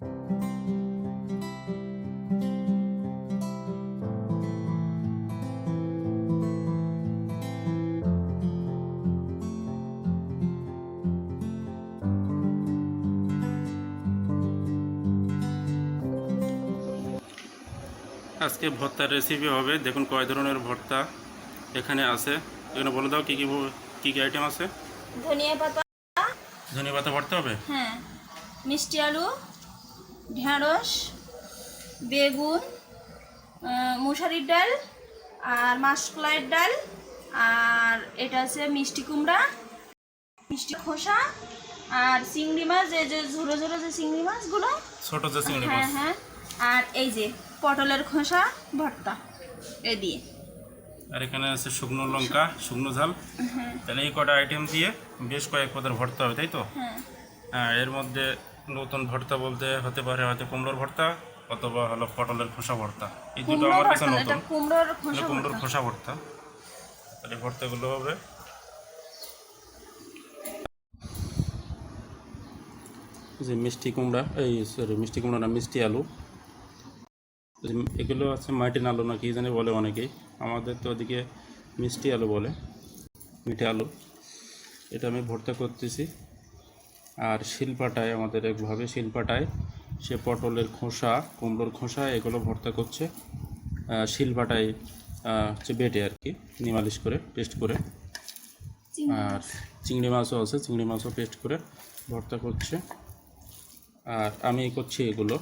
আজকে ভর্তার রেসিপি হবে। দেখুন কয় ধরনের ভর্তা এখানে আছে। এখানে বলে দাও কী কী কী কী আইটেম আছে? ধনিয়া পাতা। ধনে পাতা ভর্তা হবে? হ্যাঁ। মিষ্টি আলু। ঢেঁড়স বেগুন মশারির ডাল আর মাসকলাইয়ের ডাল আর এটা আছে মিষ্টি কুমড়া মিষ্টি খোসা আর চিংড়ি মাছ এই যে ঝুরো ঝুরো যে চিংড়ি মাছগুলো। ছোট যে চিংড়ি হ্যাঁ মাছ। হ্যাঁ। আর এই যে পটলের খোসা ভর্তা এ দিয়ে। আর এখানে আছে শুকনো লঙ্কা শুকনো ঝাল। হ্যাঁ। তাহলে এই কটা আইটেম দিয়ে বেশ কয়েক পদের ভর্তা হবে তাই তো? হ্যাঁ। হ্যাঁ এর মধ্যে নতুন ভর্তা বলতে হতে পারে হয়তো কুমড়োর ভর্তা অথবা হলো পটলের খোসা ভর্তা। এই দুটো আমার কাছে নতুন। কুমড়োর খোসা ভর্তা। তাহলে ভর্তাগুলো হবে। যে মিষ্টি কুমড়া এই সরি মিষ্টি কুমড়া না মিষ্টি আলু। এগুলো আছে মাটিন আলু না কি জানি বলে অনেকেই। আমাদের তো ওদিকে মিষ্টি আলু বলে মিঠে আলু। এটা আমি ভর্তা করতেছি। আর শিলপাটায় আমাদের একভাবে শিলপাটায় সে পটলের খোসা কুমড়োর খোসা এগুলো ভর্তা করছে। শিলপাটায় হচ্ছে বেটে আর কি নিমালিশ করে পেস্ট করে। আর চিংড়ি মাছও আছে চিংড়ি মাছও পেস্ট করে ভর্তা করছে। আর আমি করছি এগুলো।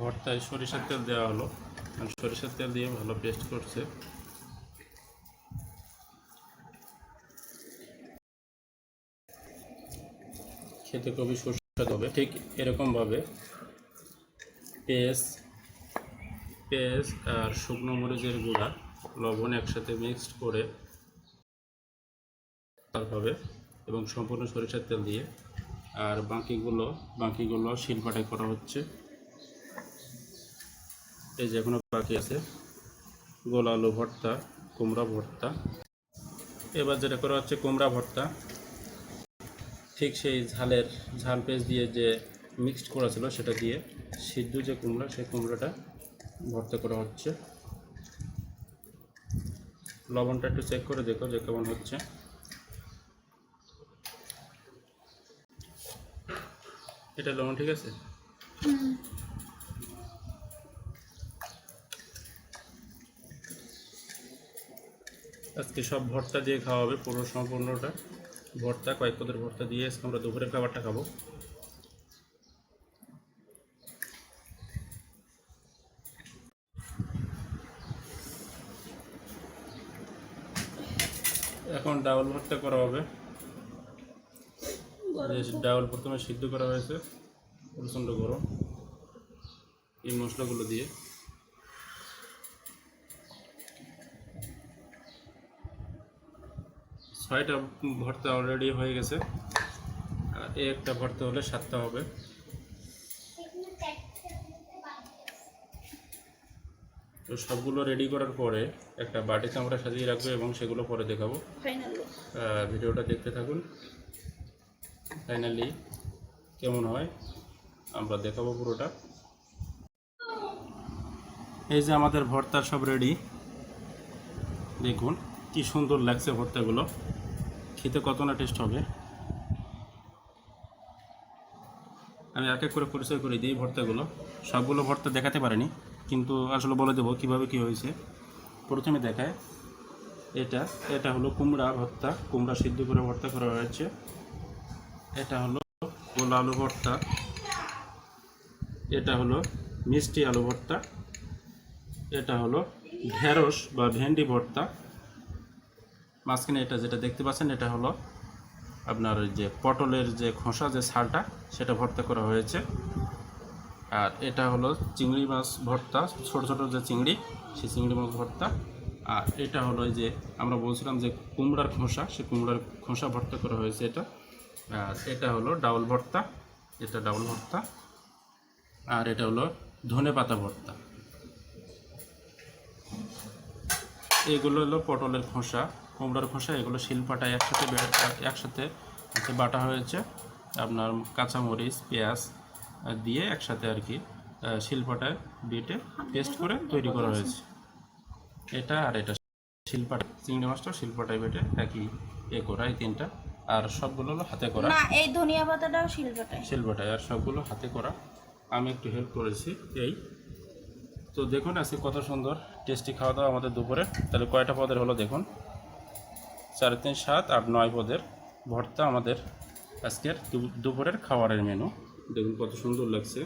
ভর্তায় সরিষার তেল দেওয়া হলো। আর সরিষার তেল দিয়ে ভালো পেস্ট করছে। খেতে খুবই সুস্বাদু হবে। ঠিক এরকমভাবে পেঁয়াজ পেঁয়াজ আর শুকনো মরিচের গুঁড়া, লবণ একসাথে মিক্সড করে হবে এবং সম্পূর্ণ সরিষার তেল দিয়ে। আর বাকিগুলো বাকিগুলো শিলপাটাই করা হচ্ছে। এই যে এখনও বাকি আছে, গোল আলু ভর্তা, কুমড়া ভর্তা। এবার যেটা করা হচ্ছে কুমড়া ভর্তা। ঠিক সেই ঝালের ঝাল পেস্ট দিয়ে যে মিক্সড করা ছিল সেটা দিয়ে সিদ্ধ যে কুমড়া, সেই কুমড়াটা ভর্তা করা হচ্ছে। লবণটা একটু চেক করে দেখো যে কেমন হচ্ছে। এটা লবণ, ঠিক আছে? আজকে সব ভর্তা দিয়ে খাওয়া হবে পুরো সম্পূর্ণটা। ভর্তা, কয়েক পদের ভর্তা দিয়ে আজকে আমরা দুপুরের খাবারটা খাব। এখন ডাউল ভর্তা করা হবে। যে ডাউল প্রথমে সিদ্ধ করা হয়েছে, প্রচণ্ড গরম। এই মশলাগুলো দিয়ে। ছয়টা ভর্তা অলরেডি হয়ে গেছে। এই একটা ভর্তা হলে সাতটা হবে। তো সবগুলো রেডি করার পরে একটা বাটিতে আমরা সাজিয়ে রাখব এবং সেগুলো পরে দেখাবো। ভিডিওটা দেখতে থাকুন। ফাইনালি কেমন হয়? আমরা দেখাবো পুরোটা। এই যে আমাদের ভর্তা সব রেডি দেখুন কি সুন্দর লাগছে ভর্তাগুলো। খেতে কত না টেস্ট হবে? আমি এক এক করে পরিচয় করে দিই ভর্তাগুলো। সবগুলো ভর্তা দেখাতে পারিনি, কিন্তু আসলে বলে দেবো কীভাবে কী হয়েছে। প্রথমে দেখায়, এটা এটা হলো কুমড়া ভর্তা। কুমড়া সিদ্ধ করে ভর্তা করা হয়েছে। এটা হলো গোলা আলু ভর্তা। এটা হলো মিষ্টি আলু ভর্তা। এটা হলো ঢেঁড়স বা ভেন্ডি ভর্তা। মাঝখানে এটা যেটা দেখতে পাচ্ছেন, এটা হলো আপনার যে পটলের যে খোসা, যে ছালটা, সেটা ভর্তা করা হয়েছে। আর এটা হলো চিংড়ি মাছ ভর্তা, ছোট ছোট যে চিংড়ি, সেই চিংড়ি মাছ ভর্তা। আর এটা হলো যে আমরা বলছিলাম যে কুমড়ার খোসা সে কুমড়ার খোসা ভর্তা করা হয়েছে এটা। আর এটা হলো ডাউল ভর্তা, এটা ডাউল ভর্তা। আর এটা হলো ধনে পাতা ভর্তা। এগুলো হলো পটলের খোসা কুমড়ার খোসা এগুলো শিলপাটায় একসাথে একসাথে আচ্ছা বাটা হয়েছে। আপনার কাঁচামরিচ পেঁয়াজ দিয়ে একসাথে আর কি শিলপাটায় বেটে পেস্ট করে তৈরি করা হয়েছে। এটা আর এটা শিলপাটা চিংড়ি মাছটা শিলপাটায় বেটে একই এ করা এই তিনটা। আর সবগুলো হলো হাতে করা। না এই ধনিয়া পাতাটাও শিলবাটায় শিলবাটায় আর সবগুলো হাতে করা। আমি একটু হেল্প করেছি এই তো দেখুন, আজকে কত সুন্দর টেস্টি খাওয়া দাওয়া আমাদের দুপুরে। তাহলে কয়টা পদের হলো দেখুন? চার, তিন, সাত, আট, নয় পদের ভর্তা আমাদের আজকের দুপুরের খাবারের মেনু দেখুন কত সুন্দর লাগছে।